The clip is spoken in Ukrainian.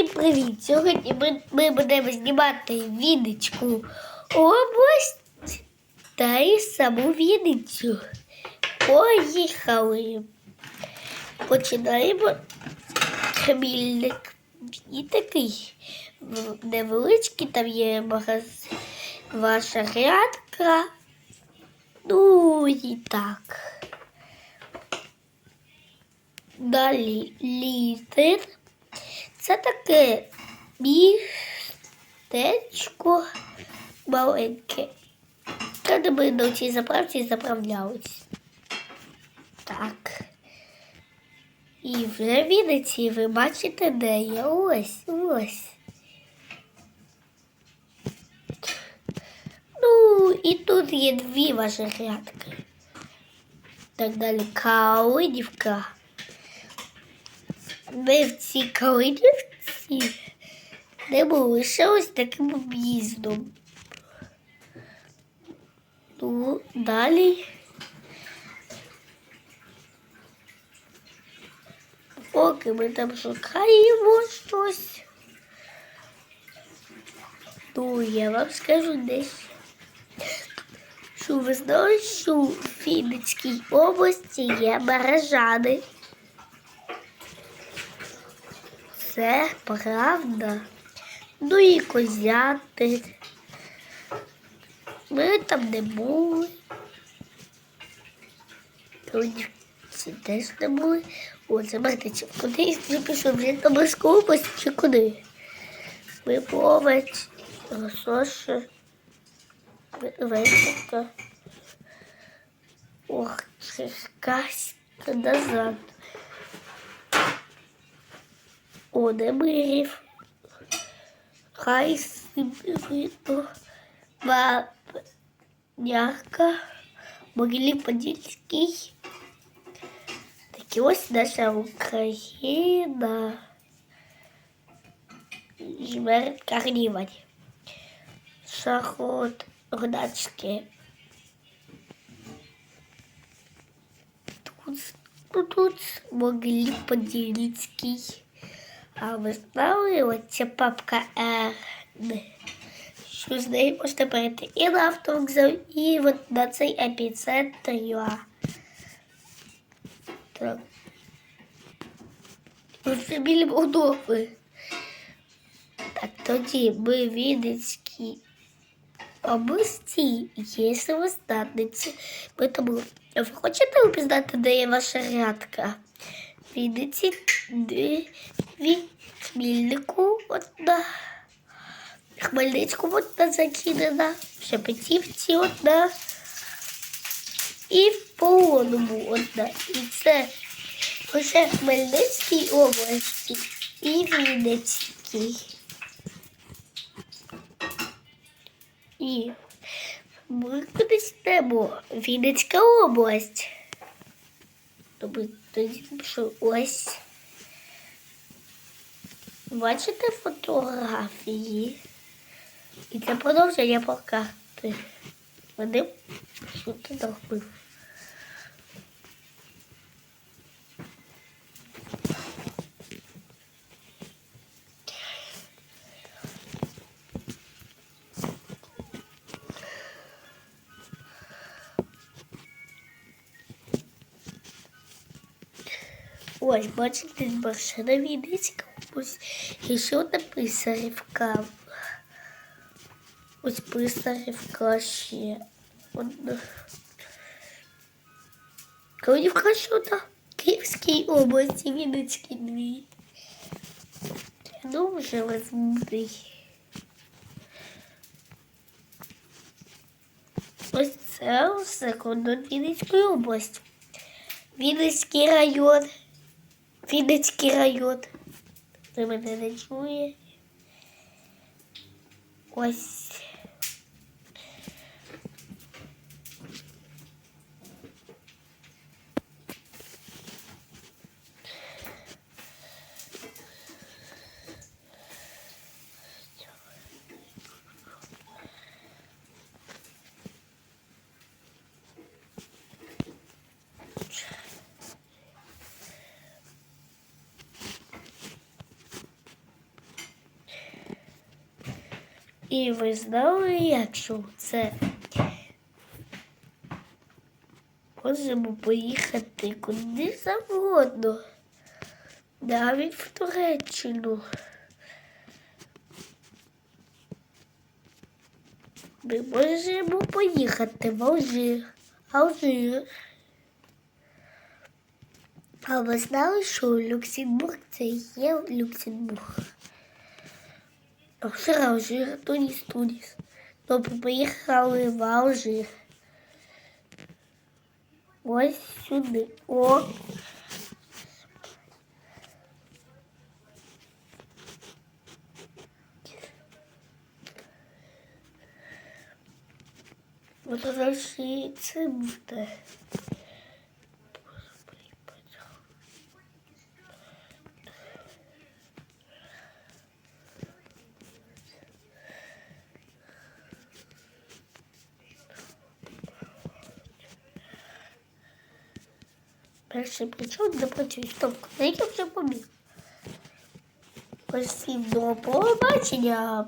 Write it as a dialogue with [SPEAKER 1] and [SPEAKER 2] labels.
[SPEAKER 1] І привіт! Сьогодні ми, ми будемо знімати Вінницьку область та і саму Вінницю. Поїхали. Починаємо Хмільник. І такий невеличкий, там є магазин, ваша грядка. Ну і так. Далі літер. Це таке містечко маленьке. Де ми на цій заправці заправлялись. Так. І вже в Вінниці ви бачите, де я. Ось, ось. Ну, і тут є дві ваші грядки. Так далі Калинівка. Ми в цій Калинівці не були ще ось таким об'їздом. Ну, далі. Поки ми там шукаємо щось. Ну, я вам скажу десь. Що ви знали, що в Вінницькій області є мережани? Це правда. Ну і козяти. Ми там не були. Ці теж не були. О, це Мартичів. Куди я пішов? Вже на Морську чи куди? Ми Виповець, Росоша, Вечерка. Ох, Черкаська назад. О, Немирів. Хай видно. Вапняка. Могилів Подільський. Такі ось наша Україна. Жмерт Карнівань. Шахот Гнацьке. Тут, ну, тут Могилів Подільський. А ви знали, оця папка Р, що з нею можна перейти і на автовокзал, і от на цей епіцентр ЮА. Так. Ось біля Молдови. Так, тоді ми в Вінницькій області є самостатниці. Ми тому ви хочете упізнати, де є ваша рядка? В Вінниці дві Хмільнику одна, Хмельницьку одна закинена, в Шепетівці одна і в Полоному одна. І це лише в Хмельницькій області і Вінницькій. І ми кудись йдемо. Вінницька область. Тобто тоді ось. Бачите фотографії? І це продовження по карти. Вадим, що ти зробив? Ось, бачите, машина Вінницька. Ось і ще одна писарівка. Ось писарівка ще одна. Калинівка ще одна. Київській області, Вінницькій дві. Ну, вже розмутий. Ось це все кордон Вінницької області. Вінницький район. Вінницький район. Ви мене не чує. Ось. І ви знали, якщо це можемо поїхати куди завгодно, навіть в Туреччину. Ми можемо поїхати в Алжир. Алжир. А ви знали, що Люксембург це є Люксембург? Алжир, Алжир, Туніс, Туніс. Тобто поїхали в Алжир. Ось сюди. О. Вот это же і Перший прийшов, не працює. Стоп, на вже побіг. Усім до побачення.